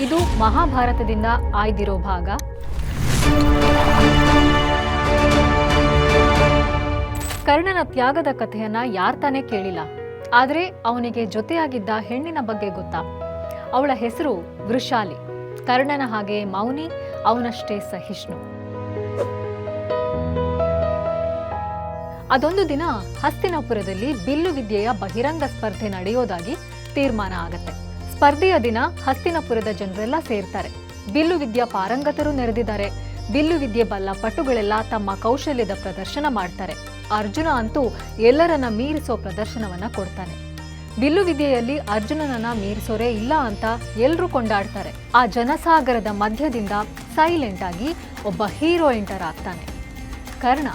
ಇದು ಮಹಾಭಾರತದಿಂದ ಆಯ್ದಿರೋ ಭಾಗ. ಕರ್ಣನ ತ್ಯಾಗದ ಕಥೆಯನ್ನ ಯಾರ್ತಾನೆ ಕೇಳಿಲ್ಲ. ಆದರೆ ಅವನಿಗೆ ಜೊತೆಯಾಗಿದ್ದ ಹೆಣ್ಣಿನ ಬಗ್ಗೆ ಗೊತ್ತಾ. ಅವಳ ಹೆಸರು ವೃಷಾಲಿ. ಕರ್ಣನ ಹಾಗೆ ಮೌನಿ, ಅವನಷ್ಟೇ ಸಹಿಷ್ಣು. ಅದೊಂದು ದಿನ ಹಸ್ತಿನಾಪುರದಲ್ಲಿ ಬಿಲ್ಲು ವಿದ್ಯೆಯ ಬಹಿರಂಗ ಸ್ಪರ್ಧೆ ನಡೆಯೋದಾಗಿ ತೀರ್ಮಾನ ಆಗತ್ತೆ. ಸ್ಪರ್ಧೆಯ ದಿನ ಹಸ್ತಿನಪುರದ ಜನರೆಲ್ಲ ಸೇರ್ತಾರೆ. ಬಿಲ್ಲು ವಿದ್ಯಾ ಪಾರಂಗತರು ನೆರೆದಿದ್ದಾರೆ. ಬಿಲ್ಲು ವಿದ್ಯೆ ಬಲ್ಲ ಪಟುಗಳೆಲ್ಲ ತಮ್ಮ ಕೌಶಲ್ಯದ ಪ್ರದರ್ಶನ ಮಾಡ್ತಾರೆ. ಅರ್ಜುನ ಅಂತೂ ಎಲ್ಲರನ್ನ ಮೀರಿಸೋ ಪ್ರದರ್ಶನವನ್ನ ಕೊಡ್ತಾನೆ. ಬಿಲ್ಲು ವಿದ್ಯೆಯಲ್ಲಿ ಅರ್ಜುನನನ್ನ ಮೀರಿಸೋರೇ ಇಲ್ಲ ಅಂತ ಎಲ್ರೂ ಕೊಂಡಾಡ್ತಾರೆ. ಆ ಜನಸಾಗರದ ಮಧ್ಯದಿಂದ ಸೈಲೆಂಟ್ ಆಗಿ ಒಬ್ಬ ಹೀರೋ ಎಂಟರ್ ಆಗ್ತಾನೆ. ಕರ್ಣ.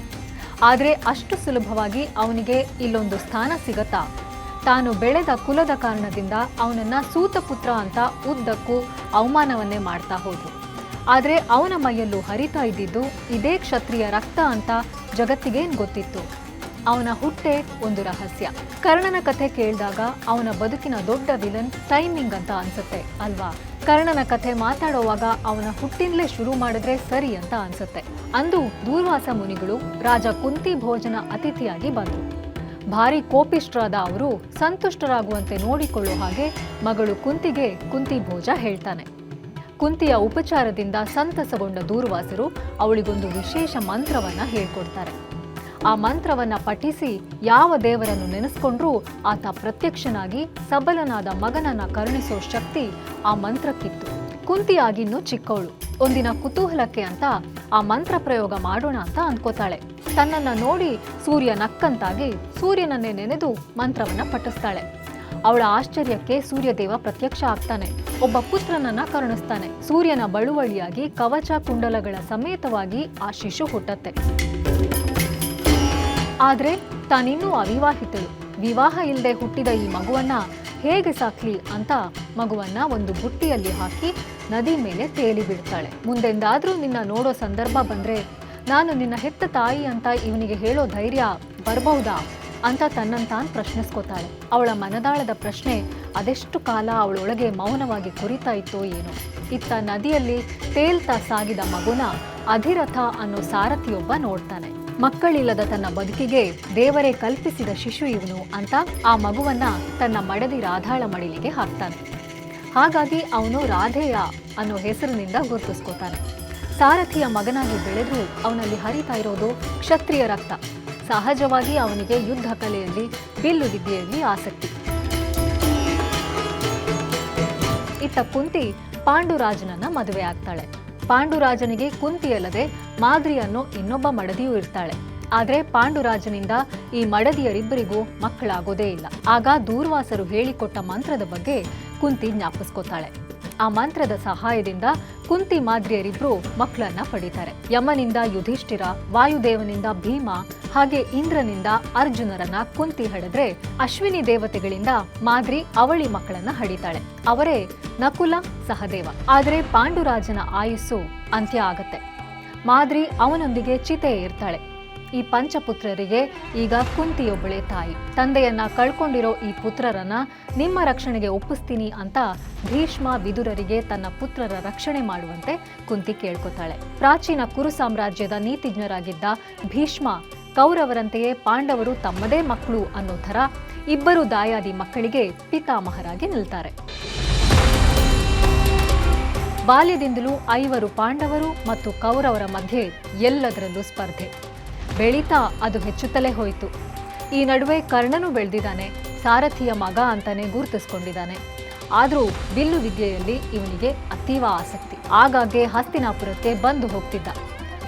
ಆದರೆ ಅಷ್ಟು ಸುಲಭವಾಗಿ ಅವನಿಗೆ ಇಲ್ಲೊಂದು ಸ್ಥಾನ ಸಿಗತ್ತಾ? ತಾನು ಬೆಳೆದ ಕುಲದ ಕಾರಣದಿಂದ ಅವನನ್ನ ಸೂತಪುತ್ರ ಅಂತ ಉದ್ದಕ್ಕೂ ಅವಮಾನವನ್ನೇ ಮಾಡ್ತಾ ಹೋದ್ರು. ಆದರೆ ಅವನ ಮೈಯಲ್ಲೂ ಹರಿತಾ ಇದ್ದಿದ್ದು ಇದೇ ಕ್ಷತ್ರಿಯ ರಕ್ತ ಅಂತ ಜಗತ್ತಿಗೇನ್ ಗೊತ್ತಿತ್ತು. ಅವನ ಹುಟ್ಟೆ ಒಂದು ರಹಸ್ಯ. ಕರ್ಣನ ಕಥೆ ಕೇಳಿದಾಗ ಅವನ ಬದುಕಿನ ದೊಡ್ಡ ವಿಲನ್ ಟೈಮಿಂಗ್ ಅಂತ ಅನ್ಸುತ್ತೆ, ಅಲ್ವಾ? ಕರ್ಣನ ಕಥೆ ಮಾತಾಡೋವಾಗ ಅವನ ಹುಟ್ಟಿನಲ್ಲೇ ಶುರು ಮಾಡಿದ್ರೆ ಸರಿ ಅಂತ ಅನ್ಸುತ್ತೆ. ಅಂದು ದೂರ್ವಾಸ ಮುನಿಗಳು ರಾಜ ಕುಂತಿ ಭೋಜನ ಅತಿಥಿಯಾಗಿ ಬಂದರು. ಭಾರಿ ಕೋಪಿಷ್ಟರಾದ ಅವರು ಸಂತುಷ್ಟರಾಗುವಂತೆ ನೋಡಿಕೊಳ್ಳೋ ಹಾಗೆ ಮಗಳು ಕುಂತಿಗೆ ಕುಂತಿ ಭೋಜ ಹೇಳ್ತಾನೆ. ಕುಂತಿಯ ಉಪಚಾರದಿಂದ ಸಂತಸಗೊಂಡ ದೂರ್ವಾಸರು ಅವಳಿಗೊಂದು ವಿಶೇಷ ಮಂತ್ರವನ್ನ ಹೇಳ್ಕೊಡ್ತಾರೆ. ಆ ಮಂತ್ರವನ್ನ ಪಠಿಸಿ ಯಾವ ದೇವರನ್ನು ನೆನೆಸ್ಕೊಂಡ್ರೂ ಆತ ಪ್ರತ್ಯಕ್ಷನಾಗಿ ಸಬಲನಾದ ಮಗನನ್ನ ಕರುಣಿಸೋ ಶಕ್ತಿ ಆ ಮಂತ್ರಕ್ಕಿತ್ತು. ಕುಂತಿ ಆಗಿನ್ನು ಚಿಕ್ಕವಳು. ಒಂದಿನ ಕುತೂಹಲಕ್ಕೆ ಅಂತ ಆ ಮಂತ್ರ ಪ್ರಯೋಗ ಮಾಡೋಣ ಅಂತ ಅಂದ್ಕೋತಾಳೆ ತನ್ನನ್ನ ನೋಡಿ ಸೂರ್ಯ ನಕ್ಕಂತಾಗಿ ಸೂರ್ಯನನ್ನೇ ನೆನೆದು ಮಂತ್ರವನ್ನ ಪಠಿಸ್ತಾಳೆ. ಅವಳ ಆಶ್ಚರ್ಯಕ್ಕೆ ಸೂರ್ಯದೇವ ಪ್ರತ್ಯಕ್ಷ ಆಗ್ತಾನೆ. ಒಬ್ಬ ಪುತ್ರನನ್ನ ಕರುಣಿಸ್ತಾನೆ. ಸೂರ್ಯನ ಬಳುವಳಿಯಾಗಿ ಕವಚ ಕುಂಡಲಗಳ ಸಮೇತವಾಗಿ ಆ ಶಿಶು ಹುಟ್ಟತ್ತೆ. ಆದ್ರೆ ತಾನಿನ್ನೂ ಅವಿವಾಹಿತಳು. ವಿವಾಹ ಇಲ್ಲದೆ ಹುಟ್ಟಿದ ಈ ಮಗುವನ್ನ ಹೇಗೆ ಸಾಕ್ಲಿ ಅಂತ ಮಗುವನ್ನ ಒಂದು ಬುಟ್ಟಿಯಲ್ಲಿ ಹಾಕಿ ನದಿ ಮೇಲೆ ತೇಲಿ ಬಿಡ್ತಾಳೆ. ಮುಂದೆಂದಾದ್ರೂ ನಿನ್ನ ನೋಡೋ ಸಂದರ್ಭ ಬಂದ್ರೆ ನಾನು ನಿನ್ನ ಹೆತ್ತ ತಾಯಿ ಅಂತ ಇವನಿಗೆ ಹೇಳೋ ಧೈರ್ಯ ಬರಬಹುದಾ ಅಂತ ತನ್ನಂತಾನ್ ಪ್ರಶ್ನಿಸ್ಕೋತಾಳೆ. ಅವಳ ಮನದಾಳದ ಪ್ರಶ್ನೆ, ಅದೆಷ್ಟು ಕಾಲ ಅವಳೊಳಗೆ ಮೌನವಾಗಿ ಕುರಿತಾ ಇತ್ತೋ ಏನೋ. ಇತ್ತ ನದಿಯಲ್ಲಿ ತೇಲ್ತಾ ಸಾಗಿದ ಮಗುನ ಅಧಿರಥ ಅನ್ನೋ ಸಾರಥಿಯೊಬ್ಬ ನೋಡ್ತಾನೆ. ಮಕ್ಕಳಿಲ್ಲದ ತನ್ನ ಬದುಕಿಗೆ ದೇವರೇ ಕಲ್ಪಿಸಿದ ಶಿಶು ಇವನು ಅಂತ ಆ ಮಗುವನ್ನ ತನ್ನ ಮಡದಿ ರಾಧಾಳ ಮಡಿಲಿಗೆ ಹಾಕ್ತಾನೆ. ಹಾಗಾಗಿ ಅವನು ರಾಧೆಯ ಅನ್ನೋ ಹೆಸರಿನಿಂದ ಗುರುತಿಸ್ಕೋತಾನೆ. ಸಾರಥಿಯ ಮಗನಾಗಿ ಬೆಳೆದು ಅವನಲ್ಲಿ ಹರಿತಾ ಇರೋದು ಕ್ಷತ್ರಿಯ ರಕ್ತ. ಸಹಜವಾಗಿ ಅವನಿಗೆ ಯುದ್ಧ ಕಲೆಯಲ್ಲಿ, ಬಿಲ್ಲು ವಿದ್ಯೆಯಲ್ಲಿ ಆಸಕ್ತಿ. ಇತ್ತ ಕುಂತಿ ಪಾಂಡುರಾಜನನ್ನ ಮದುವೆ ಆಗ್ತಾಳೆ. ಪಾಂಡುರಾಜನಿಗೆ ಕುಂತಿ ಅಲ್ಲದೆ ಇನ್ನೊಬ್ಬ ಮಡದಿಯೂ ಇರ್ತಾಳೆ. ಆದರೆ ಪಾಂಡುರಾಜನಿಂದ ಈ ಮಡದಿಯರಿಬ್ಬರಿಗೂ ಮಕ್ಕಳಾಗೋದೇ ಇಲ್ಲ. ಆಗ ದೂರ್ವಾಸರು ಹೇಳಿಕೊಟ್ಟ ಮಂತ್ರದ ಬಗ್ಗೆ ಕುಂತಿ ಜ್ಞಾಪಿಸ್ಕೋತಾಳೆ. ಆ ಮಂತ್ರದ ಸಹಾಯದಿಂದ ಕುಂತಿ ಮಾದ್ರಿಯರಿಬ್ರು ಮಕ್ಕಳನ್ನ ಪಡೀತಾರೆ. ಯಮನಿಂದ ಯುಧಿಷ್ಠಿರ, ವಾಯುದೇವನಿಂದ ಭೀಮ, ಹಾಗೆ ಇಂದ್ರನಿಂದ ಅರ್ಜುನರನ್ನ ಕುಂತಿ ಹಡಿದ್ರೆ ಅಶ್ವಿನಿ ದೇವತೆಗಳಿಂದ ಮಾದ್ರಿ ಅವಳಿ ಮಕ್ಕಳನ್ನ ಹಡಿತಾಳೆ. ಅವರೇ ನಕುಲ ಸಹದೇವ. ಆದರೆ ಪಾಂಡುರಾಜನ ಆಯುಸ್ಸು ಅಂತ್ಯ ಆಗತ್ತೆ. ಮಾದ್ರಿ ಅವನೊಂದಿಗೆ ಚಿತೆ ಇರ್ತಾಳೆ. ಈ ಪಂಚಪುತ್ರರಿಗೆ ಈಗ ಕುಂತಿಯೊಬ್ಬಳೆ ತಾಯಿ. ತಂದೆಯನ್ನ ಕಳ್ಕೊಂಡಿರೋ ಈ ಪುತ್ರರನ್ನ ನಿಮ್ಮ ರಕ್ಷಣೆಗೆ ಒಪ್ಪಿಸ್ತೀನಿ ಅಂತ ಭೀಷ್ಮ ವಿದುರರಿಗೆ ತನ್ನ ಪುತ್ರರ ರಕ್ಷಣೆ ಮಾಡುವಂತೆ ಕುಂತಿ ಕೇಳ್ಕೊತಾಳೆ. ಪ್ರಾಚೀನ ಕುರು ಸಾಮ್ರಾಜ್ಯದ ನೀತಿಜ್ಞರಾಗಿದ್ದ ಭೀಷ್ಮ ಕೌರವರಂತೆಯೇ ಪಾಂಡವರು ತಮ್ಮದೇ ಮಕ್ಕಳು ಅನ್ನೋ ಥರ ಇಬ್ಬರು ದಾಯಾದಿ ಮಕ್ಕಳಿಗೆ ಪಿತಾಮಹರಾಗಿ ನಿಲ್ತಾರೆ. ಬಾಲ್ಯದಿಂದಲೂ ಐವರು ಪಾಂಡವರು ಮತ್ತು ಕೌರವರ ಮಧ್ಯೆ ಎಲ್ಲದರಲ್ಲೂ ಸ್ಪರ್ಧೆ. ಬೆಳೀತಾ ಅದು ಹೆಚ್ಚುತ್ತಲೇ ಹೋಯಿತು. ಈ ನಡುವೆ ಕರ್ಣನು ಬೆಳೆದಿದ್ದಾನೆ, ಸಾರಥಿಯ ಮಗ ಅಂತಾನೆ ಗುರುತಿಸ್ಕೊಂಡಿದ್ದಾನೆ. ಆದರೂ ಬಿಲ್ಲು ವಿದ್ಯೆಯಲ್ಲಿ ಇವನಿಗೆ ಅತೀವ ಆಸಕ್ತಿ. ಆಗಾಗ್ಗೆ ಹಸ್ತಿನಾಪುರಕ್ಕೆ ಬಂದು ಹೋಗ್ತಿದ್ದ.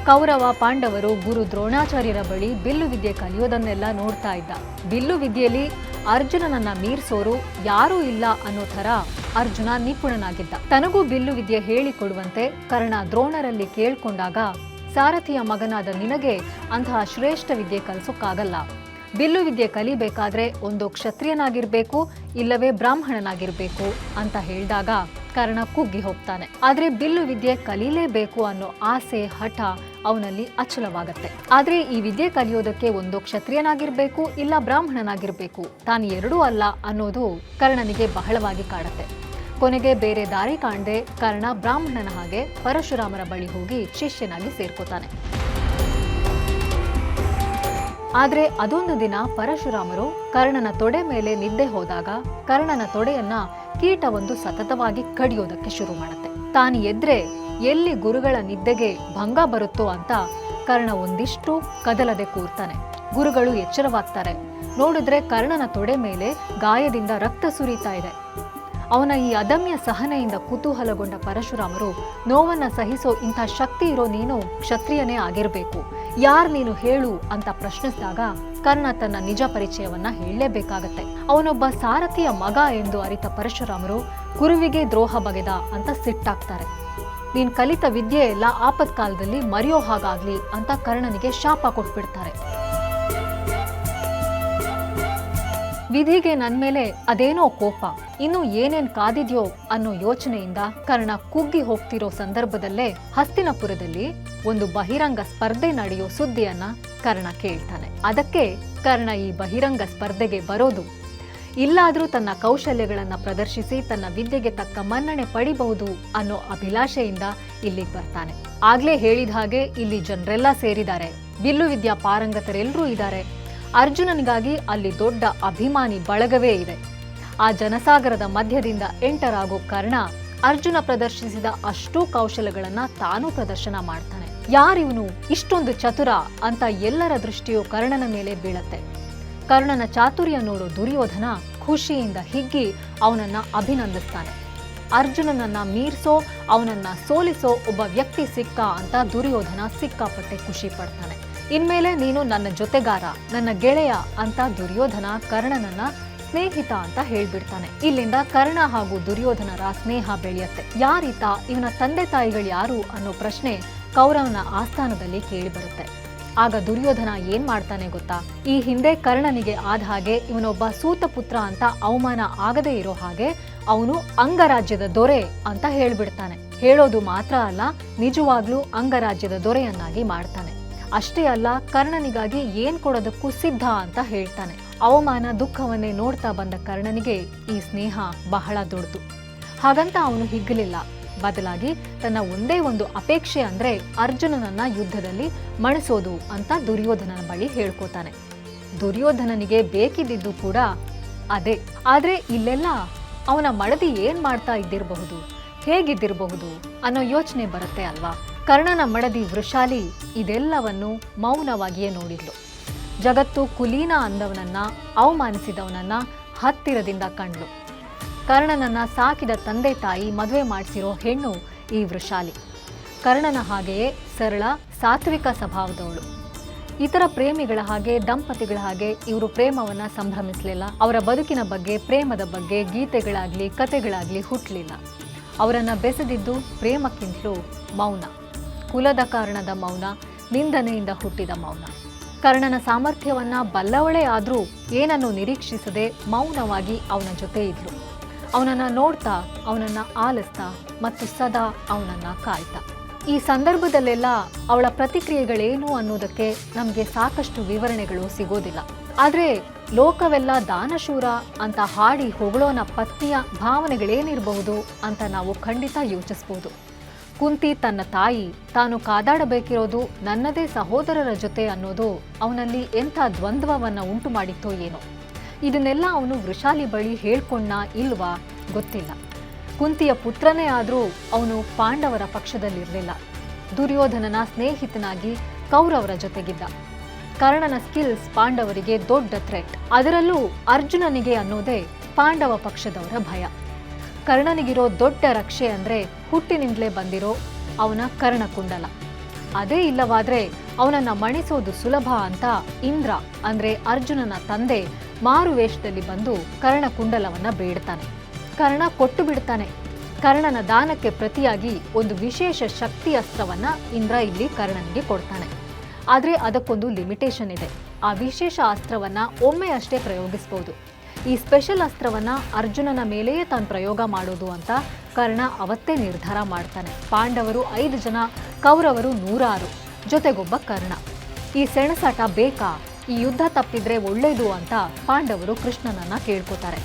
ಕೌರವ, ಪಾಂಡವರು, ಗುರು ದ್ರೋಣಾಚಾರ್ಯರ ಬಳಿ ಬಿಲ್ಲು ವಿದ್ಯೆ ಕಲಿಯೋದನ್ನೆಲ್ಲ ನೋಡ್ತಾ ಇದ್ದ. ಬಿಲ್ಲು ವಿದ್ಯೆಯಲ್ಲಿ ಅರ್ಜುನನನ್ನ ಮೀರ್ಸೋರು ಯಾರೂ ಇಲ್ಲ ಅನ್ನೋ ಥರ ಅರ್ಜುನ ನಿಪುಣನಾಗಿದ್ದ. ತನಗೂ ಬಿಲ್ಲು ವಿದ್ಯೆ ಹೇಳಿಕೊಡುವಂತೆ ಕರ್ಣ ದ್ರೋಣರಲ್ಲಿ ಕೇಳ್ಕೊಂಡಾಗ ಸಾರಥಿಯ ಮಗನಾದ ನಿನಗೆ ಅಂತಹ ಶ್ರೇಷ್ಠ ವಿದ್ಯೆ ಕಲಿಸೋಕ್ಕಾಗಲ್ಲ. ಬಿಲ್ಲು ವಿದ್ಯೆ ಕಲಿಬೇಕಾದ್ರೆ ಒಂದು ಕ್ಷತ್ರಿಯನಾಗಿರ್ಬೇಕು, ಇಲ್ಲವೇ ಬ್ರಾಹ್ಮಣನಾಗಿರ್ಬೇಕು ಅಂತ ಹೇಳಿದಾಗ ಕರ್ಣ ಕುಗ್ಗಿ ಹೋಗ್ತಾನೆ. ಆದ್ರೆ ಬಿಲ್ಲು ವಿದ್ಯೆ ಕಲೀಲೇಬೇಕು ಅನ್ನೋ ಆಸೆ, ಹಠ ಅವನಲ್ಲಿ ಅಚಲವಾಗತ್ತೆ. ಆದ್ರೆ ಈ ವಿದ್ಯೆ ಕಲಿಯೋದಕ್ಕೆ ಒಂದು ಕ್ಷತ್ರಿಯನಾಗಿರ್ಬೇಕು, ಇಲ್ಲ ಬ್ರಾಹ್ಮಣನಾಗಿರ್ಬೇಕು, ತಾನು ಎರಡೂ ಅಲ್ಲ ಅನ್ನೋದು ಕರ್ಣನಿಗೆ ಬಹಳವಾಗಿ ಕಾಡತ್ತೆ. ಕೊನೆಗೆ ಬೇರೆ ದಾರಿ ಕಾಣದೆ ಕರ್ಣ ಬ್ರಾಹ್ಮಣನ ಹಾಗೆ ಪರಶುರಾಮರ ಬಳಿ ಹೋಗಿ ಶಿಷ್ಯನಾಗಿ ಸೇರ್ಕೋತಾನೆ. ಆದರೆ ಅದೊಂದು ದಿನ ಪರಶುರಾಮರು ಕರ್ಣನ ತೊಡೆ ಮೇಲೆ ನಿದ್ದೆ ಹೋದಾಗ ಕರ್ಣನ ತೊಡೆಯನ್ನ ಕೀಟವೊಂದು ಸತತವಾಗಿ ಕಡಿಯೋದಕ್ಕೆ ಶುರು ಮಾಡುತ್ತೆ. ತಾನು ಎದ್ರೆ ಎಲ್ಲಿ ಗುರುಗಳ ನಿದ್ದೆಗೆ ಭಂಗ ಬರುತ್ತೋ ಅಂತ ಕರ್ಣ ಒಂದಿಷ್ಟು ಕದಲದೆ ಕೂರ್ತಾನೆ. ಗುರುಗಳು ಎಚ್ಚರವಾಗ್ತಾರೆ. ನೋಡಿದ್ರೆ ಕರ್ಣನ ತೊಡೆ ಮೇಲೆ ಗಾಯದಿಂದ ರಕ್ತ ಸುರಿತಾ ಇದೆ. ಅವನ ಈ ಅದಮ್ಯ ಸಹನೆಯಿಂದ ಕುತೂಹಲಗೊಂಡ ಪರಶುರಾಮರು, ನೋವನ್ನ ಸಹಿಸೋ ಇಂಥ ಶಕ್ತಿ ಇರೋ ನೀನು ಕ್ಷತ್ರಿಯನೇ ಆಗಿರಬೇಕು. ಯಾರ್ ನೀನು ಹೇಳು ಅಂತ ಪ್ರಶ್ನಿಸಿದಾಗ ಕರ್ಣ ತನ್ನ ನಿಜ ಪರಿಚಯವನ್ನ ಹೇಳಲೇಬೇಕಾಗತ್ತೆ. ಅವನೊಬ್ಬ ಸಾರಥಿಯ ಮಗ ಎಂದು ಅರಿತ ಪರಶುರಾಮರು ಗುರುವಿಗೆ ದ್ರೋಹ ಬಗೆದ ಅಂತ ಸಿಟ್ಟಾಗ್ತಾರೆ ನೀನ್ ಕಲಿತ ವಿದ್ಯೆ ಎಲ್ಲ ಆಪತ್ಕಾಲದಲ್ಲಿ ಮರೆಯೋ ಹಾಗಾಗ್ಲಿ ಅಂತ ಕರ್ಣನಿಗೆ ಶಾಪ ಕೊಟ್ಬಿಡ್ತಾರೆ. ವಿಧಿಗೆ ನನ್ನ ಮೇಲೆ ಅದೇನೋ ಕೋಪ, ಇನ್ನು ಏನೇನ್ ಕಾದಿದ್ಯೋ ಅನ್ನೋ ಯೋಚನೆಯಿಂದ ಕರ್ಣ ಕುಗ್ಗಿ ಹೋಗ್ತಿರೋ ಸಂದರ್ಭದಲ್ಲೇ ಹಸ್ತಿನಪುರದಲ್ಲಿ ಒಂದು ಬಹಿರಂಗ ಸ್ಪರ್ಧೆ ನಡೆಯೋ ಸುದ್ದಿಯನ್ನ ಕರ್ಣ ಕೇಳ್ತಾನೆ. ಅದಕ್ಕೆ ಕರ್ಣ ಈ ಬಹಿರಂಗ ಸ್ಪರ್ಧೆಗೆ ಬರೋದು. ಇಲ್ಲಾದ್ರೂ ತನ್ನ ಕೌಶಲ್ಯಗಳನ್ನ ಪ್ರದರ್ಶಿಸಿ ತನ್ನ ವಿದ್ಯೆಗೆ ತಕ್ಕ ಮನ್ನಣೆ ಪಡಿಬಹುದು ಅನ್ನೋ ಅಭಿಲಾಷೆಯಿಂದ ಇಲ್ಲಿಗೆ ಬರ್ತಾನೆ. ಆಗ್ಲೇ ಹೇಳಿದ ಹಾಗೆ ಇಲ್ಲಿ ಜನರೆಲ್ಲ ಸೇರಿದ್ದಾರೆ. ಬಿಲ್ಲು ವಿದ್ಯಾ ಪಾರಂಗತರೆಲ್ಲರೂ ಇದ್ದಾರೆ. ಅರ್ಜುನನಿಗಾಗಿ ಅಲ್ಲಿ ದೊಡ್ಡ ಅಭಿಮಾನಿ ಬಳಗವೇ ಇದೆ. ಆ ಜನಸಾಗರದ ಮಧ್ಯದಿಂದ ಎಂಟರಾಗೋ ಕರ್ಣ ಅರ್ಜುನ ಪ್ರದರ್ಶಿಸಿದ ಅಷ್ಟೂ ಕೌಶಲಗಳನ್ನ ತಾನು ಪ್ರದರ್ಶನ ಮಾಡ್ತಾನೆ. ಯಾರಿವನು ಇಷ್ಟೊಂದು ಚತುರ ಅಂತ ಎಲ್ಲರ ದೃಷ್ಟಿಯು ಕರ್ಣನ ಮೇಲೆ ಬೀಳತ್ತೆ. ಕರ್ಣನ ಚಾತುರ್ಯ ನೋಡೋ ದುರ್ಯೋಧನ ಖುಷಿಯಿಂದ ಹಿಗ್ಗಿ ಅವನನ್ನ ಅಭಿನಂದಿಸ್ತಾನೆ. ಅರ್ಜುನನನ್ನ ಮೀರ್ಸೋ, ಅವನನ್ನ ಸೋಲಿಸೋ ಒಬ್ಬ ವ್ಯಕ್ತಿ ಸಿಕ್ಕ ಅಂತ ದುರ್ಯೋಧನ ಸಿಕ್ಕಾಪಟ್ಟೆ ಖುಷಿ ಪಡ್ತಾನೆ. ಇನ್ಮೇಲೆ ನೀನು ನನ್ನ ಜೊತೆಗಾರ, ನನ್ನ ಗೆಳೆಯ ಅಂತ ದುರ್ಯೋಧನ ಕರ್ಣನನ್ನ ಸ್ನೇಹಿತ ಅಂತ ಹೇಳ್ಬಿಡ್ತಾನೆ. ಇಲ್ಲಿಂದ ಕರ್ಣ ಹಾಗೂ ದುರ್ಯೋಧನರ ಸ್ನೇಹ ಬೆಳೆಯತ್ತೆ. ಯಾರೀತ, ಇವನ ತಂದೆ ತಾಯಿಗಳು ಯಾರು ಅನ್ನೋ ಪ್ರಶ್ನೆ ಕೌರವನ ಆಸ್ಥಾನದಲ್ಲಿ ಕೇಳಿಬರುತ್ತೆ. ಆಗ ದುರ್ಯೋಧನ ಏನ್ ಮಾಡ್ತಾನೆ ಗೊತ್ತಾ? ಈ ಹಿಂದೆ ಕರ್ಣನಿಗೆ ಆದ ಹಾಗೆ ಇವನೊಬ್ಬ ಸೂತ ಪುತ್ರ ಅಂತ ಅವಮಾನ ಆಗದೇ ಇರೋ ಹಾಗೆ ಅವನು ಅಂಗರಾಜ್ಯದ ದೊರೆ ಅಂತ ಹೇಳ್ಬಿಡ್ತಾನೆ. ಹೇಳೋದು ಮಾತ್ರ ಅಲ್ಲ, ನಿಜವಾಗ್ಲೂ ಅಂಗರಾಜ್ಯದ ದೊರೆಯನ್ನಾಗಿ ಮಾಡ್ತಾನೆ. ಅಷ್ಟೇ ಅಲ್ಲ, ಕರ್ಣನಿಗಾಗಿ ಏನ್ ಕೊಡೋದಕ್ಕೂ ಸಿದ್ಧ ಅಂತ ಹೇಳ್ತಾನೆ. ಅವಮಾನ, ದುಃಖವನ್ನೇ ನೋಡ್ತಾ ಬಂದ ಕರ್ಣನಿಗೆ ಈ ಸ್ನೇಹ ಬಹಳ ದೊಡ್ಡದು ಹಾಗಂತ ಅವನು ಹಿಗ್ಗಲಿಲ್ಲ ಬದಲಾಗಿ ತನ್ನ ಒಂದೇ ಒಂದು ಅಪೇಕ್ಷೆ ಅಂದ್ರೆ ಅರ್ಜುನನನ್ನ ಯುದ್ಧದಲ್ಲಿ ಮಣಿಸೋದು ಅಂತ ದುರ್ಯೋಧನನ ಬಳಿ ಹೇಳ್ಕೊತಾನೆ. ದುರ್ಯೋಧನನಿಗೆ ಬೇಕಿದ್ದಿದ್ದು ಕೂಡ ಅದೇ. ಆದ್ರೆ ಇಲ್ಲೆಲ್ಲ ಅವನ ಮಡದಿ ಏನ್ ಮಾಡ್ತಾ ಇದ್ದಿರಬಹುದು? ಹೇಗಿದ್ದಿರಬಹುದು ಅನ್ನೋ ಯೋಚನೆ ಬರುತ್ತೆ ಅಲ್ವಾ? ಕರ್ಣನ ಮಡದಿ ವೃಷಾಲಿ ಇದೆಲ್ಲವನ್ನು ಮೌನವಾಗಿಯೇ ನೋಡಿದ್ಲು. ಜಗತ್ತು ಕುಲೀನ ಅಂದವನನ್ನ, ಅವಮಾನಿಸಿದವನನ್ನ ಹತ್ತಿರದಿಂದ ಕಂಡ್ಲು. ಕರ್ಣನನ್ನ ಸಾಕಿದ ತಂದೆ ತಾಯಿ ಮದುವೆ ಮಾಡಿಸಿರೋ ಹೆಣ್ಣು ಈ ವೃಷಾಲಿ. ಕರ್ಣನ ಹಾಗೆಯೇ ಸರಳ, ಸಾತ್ವಿಕ ಸ್ವಭಾವದವಳು. ಇತರ ಪ್ರೇಮಿಗಳ ಹಾಗೆ ದಂಪತಿಗಳ ಹಾಗೆ ಇವರು ಪ್ರೇಮವನ್ನ ಸಂಭ್ರಮಿಸಲಿಲ್ಲ. ಅವರ ಬದುಕಿನ ಬಗ್ಗೆ, ಪ್ರೇಮದ ಬಗ್ಗೆ ಗೀತೆಗಳಾಗ್ಲಿ, ಕತೆಗಳಾಗ್ಲಿ ಹುಟ್ಟಲಿಲ್ಲ ಅವರನ್ನು ಬೆಸೆದಿದ್ದು ಪ್ರೇಮಕ್ಕಿಂತಲೂ ಮೌನ. ಕುಲದ ಕಾರಣದ ಮೌನ, ನಿಂದನೆಯಿಂದ ಹುಟ್ಟಿದ ಮೌನ. ಕರ್ಣನ ಸಾಮರ್ಥ್ಯವನ್ನ ಬಲ್ಲವಳೇ ಆದರೂ ಏನನ್ನು ನಿರೀಕ್ಷಿಸದೆ ಮೌನವಾಗಿ ಅವನ ಜೊತೆ ಇದ್ಲು. ಅವನನ್ನ ನೋಡ್ತಾ, ಅವನನ್ನ ಆಲಿಸ್ತಾ ಮತ್ತು ಸದಾ ಅವನನ್ನ ಕಾಯ್ತಾ. ಈ ಸಂದರ್ಭದಲ್ಲೆಲ್ಲ ಅವಳ ಪ್ರತಿಕ್ರಿಯೆಗಳೇನು ಅನ್ನೋದಕ್ಕೆ ನಮಗೆ ಸಾಕಷ್ಟು ವಿವರಣೆಗಳು ಸಿಗೋದಿಲ್ಲ. ಆದ್ರೆ ಲೋಕವೆಲ್ಲ ದಾನಶೂರ ಅಂತ ಹಾಡಿ ಹೊಗಳೋನ ಪತ್ನಿಯ ಭಾವನೆಗಳೇನಿರಬಹುದು ಅಂತ ನಾವು ಖಂಡಿತ ಯೋಚಿಸ್ಬೋದು. ಕುಂತಿ ತನ್ನ ತಾಯಿ ತಾನು ಕಾದಾಡಬೇಕಿರೋದು ನನ್ನದೇ ಸಹೋದರರ ಜೊತೆ ಅನ್ನೋದು ಅವನಲ್ಲಿ ಎಂಥ ದ್ವಂದ್ವವನ್ನ ಉಂಟು ಮಾಡಿತ್ತೋ ಏನೋ. ಇದನ್ನೆಲ್ಲ ಅವನು ವೃಷಾಲಿ ಬಳಿ ಹೇಳ್ಕೊಂಡ ಇಲ್ವಾ ಗೊತ್ತಿಲ್ಲ. ಕುಂತಿಯ ಪುತ್ರನೇ ಆದರೂ ಅವನು ಪಾಂಡವರ ಪಕ್ಷದಲ್ಲಿರಲಿಲ್ಲ. ದುರ್ಯೋಧನನ ಸ್ನೇಹಿತನಾಗಿ ಕೌರವರ ಜೊತೆಗಿದ್ದ. ಕರ್ಣನ ಸ್ಕಿಲ್ಸ್ ಪಾಂಡವರಿಗೆ ದೊಡ್ಡ ಥ್ರೆಟ್ ಅದರಲ್ಲೂ ಅರ್ಜುನನಿಗೆ ಅನ್ನೋದೇ ಪಾಂಡವ ಪಕ್ಷದವರ ಭಯ. ಕರ್ಣನಿಗಿರೋ ದೊಡ್ಡ ರಕ್ಷೆ ಅಂದರೆ ಹುಟ್ಟಿನಿಂದಲೇ ಬಂದಿರೋ ಅವನ ಕರ್ಣಕುಂಡಲ. ಅದೇ ಇಲ್ಲವಾದರೆ ಅವನನ್ನು ಮಣಿಸೋದು ಸುಲಭ ಅಂತ ಇಂದ್ರ ಅಂದರೆ ಅರ್ಜುನನ ತಂದೆ ಮಾರುವೇಷದಲ್ಲಿ ಬಂದು ಕರ್ಣಕುಂಡಲವನ್ನು ಬೇಡ್ತಾನೆ. ಕರ್ಣ ಕೊಟ್ಟು ಬಿಡ್ತಾನೆ. ಕರ್ಣನ ದಾನಕ್ಕೆ ಪ್ರತಿಯಾಗಿ ಒಂದು ವಿಶೇಷ ಶಕ್ತಿ ಅಸ್ತ್ರವನ್ನು ಇಂದ್ರ ಇಲ್ಲಿ ಕರ್ಣನಿಗೆ ಕೊಡ್ತಾನೆ. ಆದರೆ ಅದಕ್ಕೊಂದು ಲಿಮಿಟೇಷನ್ ಇದೆ. ಆ ವಿಶೇಷ ಅಸ್ತ್ರವನ್ನು ಒಮ್ಮೆ ಅಷ್ಟೇ ಪ್ರಯೋಗಿಸಬಹುದು ಈ ಸ್ಪೆಷಲ್ ಅಸ್ತ್ರವನ್ನ ಅರ್ಜುನನ ಮೇಲೆಯೇ ತಾನು ಪ್ರಯೋಗ ಮಾಡೋದು ಅಂತ ಕರ್ಣ ಅವತ್ತೇ ನಿರ್ಧಾರ ಮಾಡ್ತಾನೆ. ಪಾಂಡವರು ಐದು ಜನ, ಕೌರವರು ನೂರಾರು, ಜೊತೆಗೊಬ್ಬ ಕರ್ಣ. ಈ ಸೆಣಸಾಟ ಬೇಕಾ? ಈ ಯುದ್ಧ ತಪ್ಪಿದ್ರೆ ಒಳ್ಳೇದು ಅಂತ ಪಾಂಡವರು ಕೃಷ್ಣನನ್ನ ಕೇಳ್ಕೊತಾರೆ.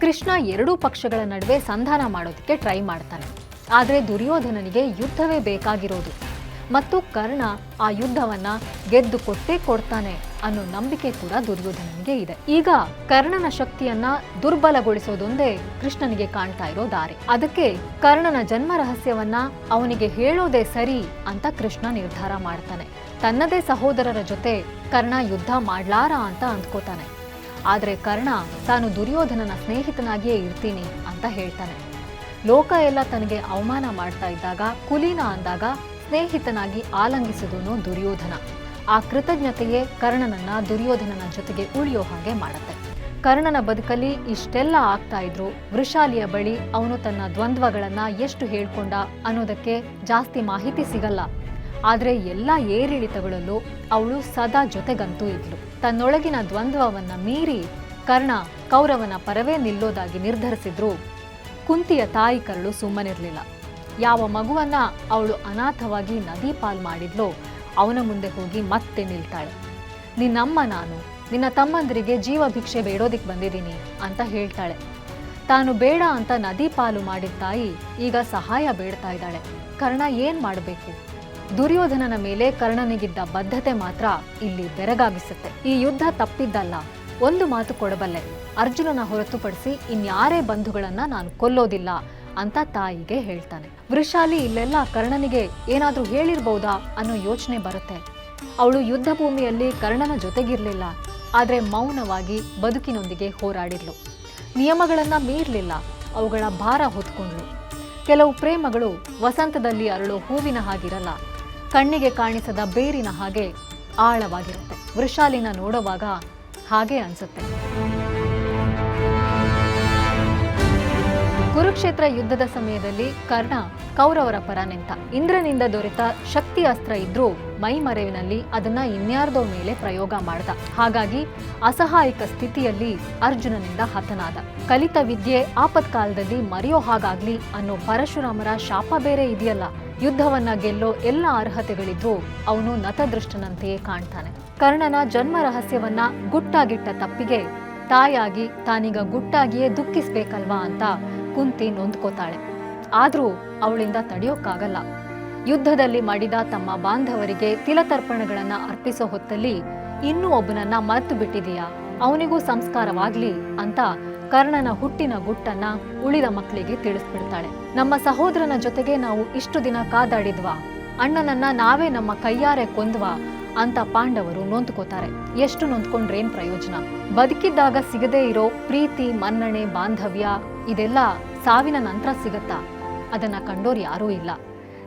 ಕೃಷ್ಣ ಎರಡೂ ಪಕ್ಷಗಳ ನಡುವೆ ಸಂಧಾನ ಮಾಡೋದಕ್ಕೆ ಟ್ರೈ ಮಾಡ್ತಾನೆ. ಆದರೆ ದುರ್ಯೋಧನನಿಗೆ ಯುದ್ಧವೇ ಬೇಕಾಗಿರೋದು. ಮತ್ತು ಕರ್ಣ ಆ ಯುದ್ಧವನ್ನ ಗೆದ್ದು ಕೊಟ್ಟೇ ಕೊಡ್ತಾನೆ ಅನ್ನೋ ನಂಬಿಕೆ ಕೂಡ ದುರ್ಯೋಧನನಿಗೆ ಇದೆ. ಈಗ ಕರ್ಣನ ಶಕ್ತಿಯನ್ನ ದುರ್ಬಲಗೊಳಿಸೋದೊಂದೇ ಕೃಷ್ಣನಿಗೆ ಕಾಣ್ತಾ ಇರೋ ದಾರಿ. ಅದಕ್ಕೆ ಕರ್ಣನ ಜನ್ಮ ರಹಸ್ಯವನ್ನ ಅವನಿಗೆ ಹೇಳೋದೇ ಸರಿ ಅಂತ ಕೃಷ್ಣ ನಿರ್ಧಾರ ಮಾಡ್ತಾನೆ. ತನ್ನದೇ ಸಹೋದರರ ಜೊತೆ ಕರ್ಣ ಯುದ್ಧ ಮಾಡ್ಲಾರ ಅಂತ ಅಂದ್ಕೋತಾನೆ. ಆದ್ರೆ ಕರ್ಣ ತಾನು ದುರ್ಯೋಧನನ ಸ್ನೇಹಿತನಾಗಿಯೇ ಇರ್ತೀನಿ ಅಂತ ಹೇಳ್ತಾನೆ. ಲೋಕ ಎಲ್ಲ ತನಗೆ ಅವಮಾನ ಮಾಡ್ತಾ ಇದ್ದಾಗ, ಕುಲೀನ ಅಂದಾಗ ಸ್ನೇಹಿತನಾಗಿ ಆಲಂಗಿಸಿದನು ದುರ್ಯೋಧನ. ಆ ಕೃತಜ್ಞತೆಯೇ ಕರ್ಣನನ್ನ ದುರ್ಯೋಧನನ ಜೊತೆಗೆ ಉಳಿಯೋ ಹಾಗೆ ಮಾಡುತ್ತೆ. ಕರ್ಣನ ಬದುಕಲ್ಲಿ ಇಷ್ಟೆಲ್ಲ ಆಗ್ತಾ ಇದ್ರು, ವೃಷಾಲಿಯ ಬಳಿ ಅವನು ತನ್ನ ದ್ವಂದ್ವಗಳನ್ನ ಎಷ್ಟು ಹೇಳ್ಕೊಂಡ ಅನ್ನೋದಕ್ಕೆ ಜಾಸ್ತಿ ಮಾಹಿತಿ ಸಿಗಲ್ಲ. ಆದ್ರೆ ಎಲ್ಲ ಏರಿಳಿತಗಳಲ್ಲೂ ಅವಳು ಸದಾ ಜೊತೆಗಂತೂ ಇದ್ಲು. ತನ್ನೊಳಗಿನ ದ್ವಂದ್ವವನ್ನ ಮೀರಿ ಕರ್ಣ ಕೌರವನ ಪರವೇ ನಿಲ್ಲೋದಾಗಿ ನಿರ್ಧರಿಸಿದ್ರು. ಕುಂತಿಯ ತಾಯಿ ಕರಳು ಸುಮ್ಮನಿರ್ಲಿಲ್ಲ. ಯಾವ ಮಗುವನ್ನ ಅವಳು ಅನಾಥವಾಗಿ ನದಿ ಪಾಲ್ ಮಾಡಿದ್ಲೋ, ಅವನ ಮುಂದೆ ಹೋಗಿ ಮತ್ತೆ ನಿಲ್ತಾಳೆ. ನಿನ್ನಮ್ಮ ನಾನು, ನಿನ್ನ ತಮ್ಮಂದರಿಗೆ ಜೀವ ಭಿಕ್ಷೆ ಬೇಡೋದಿಕ್ ಬಂದಿದ್ದೀನಿ ಅಂತ ಹೇಳ್ತಾಳೆ. ತಾನು ಬೇಡ ಅಂತ ನದಿ ಪಾಲು ಮಾಡಿದ ತಾಯಿ ಈಗ ಸಹಾಯ ಬೇಡ್ತಾ ಇದ್ದಾಳೆ. ಕರ್ಣ ಏನ್ ಮಾಡಬೇಕು? ದುರ್ಯೋಧನನ ಮೇಲೆ ಕರ್ಣನಿಗಿದ್ದ ಬದ್ಧತೆ ಮಾತ್ರ ಇಲ್ಲಿ ಬೆರಗಾಗಿಸುತ್ತೆ. ಈ ಯುದ್ಧ ತಪ್ಪಿದ್ದಲ್ಲ, ಒಂದು ಮಾತು ಕೊಡಬಲ್ಲೆ. ಅರ್ಜುನನ ಹೊರತುಪಡಿಸಿ ಇನ್ಯಾರೇ ಬಂಧುಗಳನ್ನ ನಾನು ಕೊಲ್ಲೋದಿಲ್ಲ. ಅಂತ ತಾಯಿಗೆ ಹೇಳ್ತಾನೆ. ವೃಷಾಲಿ ಇಲ್ಲೆಲ್ಲ ಕರ್ಣನಿಗೆ ಏನಾದ್ರೂ ಹೇಳಿರ್ಬಹುದಾ ಅನ್ನೋ ಯೋಚನೆ ಬರುತ್ತೆ. ಅವಳು ಯುದ್ಧ ಭೂಮಿಯಲ್ಲಿ ಕರ್ಣನ ಜೊತೆಗಿರ್ಲಿಲ್ಲ. ಆದ್ರೆ ಮೌನವಾಗಿ ಬದುಕಿನೊಂದಿಗೆ ಹೋರಾಡಿದ್ಲು. ನಿಯಮಗಳನ್ನ ಮೀರ್ಲಿಲ್ಲ. ಅವುಗಳ ಭಾರ ಹೊತ್ಕೊಂಡ್ಳು. ಕೆಲವು ಪ್ರೇಮಗಳು ವಸಂತದಲ್ಲಿ ಅರಳೋ ಹೂವಿನ ಹಾಗಿರಲ್ಲ. ಕಣ್ಣಿಗೆ ಕಾಣಿಸದ ಬೇರಿನ ಹಾಗೆ ಆಳವಾಗಿರುತ್ತೆ. ವೃಷಾಲಿನ ನೋಡುವಾಗ ಹಾಗೆ ಅನ್ಸುತ್ತೆ. ಕುರುಕ್ಷೇತ್ರ ಯುದ್ಧದ ಸಮಯದಲ್ಲಿ ಕರ್ಣ ಕೌರವರ ಪರ ನಿಂತ. ಇಂದ್ರನಿಂದ ದೊರೆತ ಶಕ್ತಿ ಅಸ್ತ್ರ ಇದ್ರೂ ಮೈ ಮರೆವಿನಲ್ಲಿ ಅದನ್ನ ಇನ್ಯಾರ್ದೋ ಮೇಲೆ ಪ್ರಯೋಗ ಮಾಡ್ದ. ಹಾಗಾಗಿ ಅಸಹಾಯಕ ಸ್ಥಿತಿಯಲ್ಲಿ ಅರ್ಜುನನಿಂದ ಹತನಾದ. ಕಲಿತ ವಿದ್ಯೆ ಆಪತ್ಕಾಲದಲ್ಲಿ ಮರೆಯೋ ಹಾಗಾಗ್ಲಿ ಅನ್ನೋ ಪರಶುರಾಮರ ಶಾಪ ಬೇರೆ ಇದೆಯಲ್ಲ. ಯುದ್ಧವನ್ನ ಗೆಲ್ಲೋ ಎಲ್ಲ ಅರ್ಹತೆಗಳಿದ್ರೂ ಅವನು ನತದೃಷ್ಟನಂತೆಯೇ ಕಾಣ್ತಾನೆ. ಕರ್ಣನ ಜನ್ಮ ರಹಸ್ಯವನ್ನ ಗುಟ್ಟಾಗಿಟ್ಟ ತಪ್ಪಿಗೆ ತಾಯಾಗಿ ತಾನೀಗ ಗುಟ್ಟಾಗಿಯೇ ದುಃಖಿಸ್ಬೇಕಲ್ವಾ ಅಂತ ಕುಂತಿ ನೊಂದ್ಕೋತಾಳೆ. ಆದ್ರೂ ಅವಳಿಂದ ತಡೆಯೋಕ್ಕಾಗಲ್ಲ. ಯುದ್ಧದಲ್ಲಿ ಮಾಡಿದ ತಮ್ಮ ಬಾಂಧವರಿಗೆ ತಿಲತರ್ಪಣಗಳನ್ನ ಅರ್ಪಿಸೋ ಹೊತ್ತಲ್ಲಿ ಇನ್ನೂ ಒಬ್ಬನನ್ನ ಮರೆತು ಬಿಟ್ಟಿದೀಯಾ? ಅವನಿಗೂ ಸಂಸ್ಕಾರವಾಗ್ಲಿ ಅಂತ ಕರ್ಣನ ಹುಟ್ಟಿನ ಗುಟ್ಟನ್ನ ಉಳಿದ ಮಕ್ಕಳಿಗೆ ತಿಳಿಸ್ಬಿಡ್ತಾಳೆ. ನಮ್ಮ ಸಹೋದರನ ಜೊತೆಗೆ ನಾವು ಇಷ್ಟು ದಿನ ಕಾದಾಡಿದ್ವಾ? ಅಣ್ಣನನ್ನ ನಾವೇ ನಮ್ಮ ಕೈಯಾರೆ ಕೊಂದ್ವಾ? ಅಂತ ಪಾಂಡವರು ನೊಂದ್ಕೋತಾರೆ. ಎಷ್ಟು ನೊಂದ್ಕೊಂಡ್ರೇನ್ ಪ್ರಯೋಜನ? ಬದುಕಿದ್ದಾಗ ಸಿಗದೇ ಇರೋ ಪ್ರೀತಿ, ಮನ್ನಣೆ, ಬಾಂಧವ್ಯ, ಇದೆಲ್ಲ ಸಾವಿನ ನಂತರ ಸಿಗತ್ತಾ? ಅದನ್ನ ಕಂಡೋರ್ ಯಾರೂ ಇಲ್ಲ.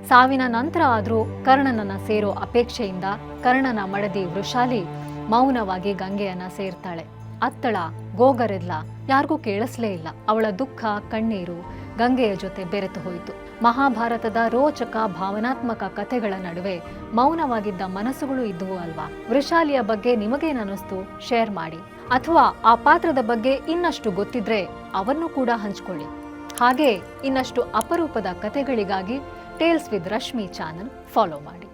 ಸಾವಿನ ನಂತರ ಆದರೂ ಕರ್ಣನನ್ನ ಸೇರೋ ಅಪೇಕ್ಷೆಯಿಂದ ಕರ್ಣನ ಮಡದಿ ವೃಷಾಲಿ ಮೌನವಾಗಿ ಗಂಗೆಯನ್ನ ಸೇರ್ತಾಳೆ. ಅತ್ತಳ, ಗೋಗರೆದ್ಲ, ಯಾರಿಗೂ ಕೇಳಿಸ್ಲೇ ಇಲ್ಲ. ಅವಳ ದುಃಖ, ಕಣ್ಣೀರು ಗಂಗೆಯ ಜೊತೆ ಬೆರೆತು ಹೋಯಿತು. ಮಹಾಭಾರತದ ರೋಚಕ, ಭಾವನಾತ್ಮಕ ಕಥೆಗಳ ನಡುವೆ ಮೌನವಾಗಿದ್ದ ಮನಸ್ಸುಗಳು ಇದ್ವು ಅಲ್ವಾ? ವೃಷಾಲಿಯ ಬಗ್ಗೆ ನಿಮಗೇನನ್ನಿಸ್ತು? ಶೇರ್ ಮಾಡಿ. ಅಥವಾ ಆ ಪಾತ್ರದ ಬಗ್ಗೆ ಇನ್ನಷ್ಟು ಗೊತ್ತಿದ್ರೆ ಅವನ್ನು ಕೂಡ ಹಂಚ್ಕೊಳ್ಳಿ. ಹಾಗೆ ಇನ್ನಷ್ಟು ಅಪರೂಪದ ಕಥೆಗಳಿಗಾಗಿ tales with Rashmi channel follow ಮಾಡಿ.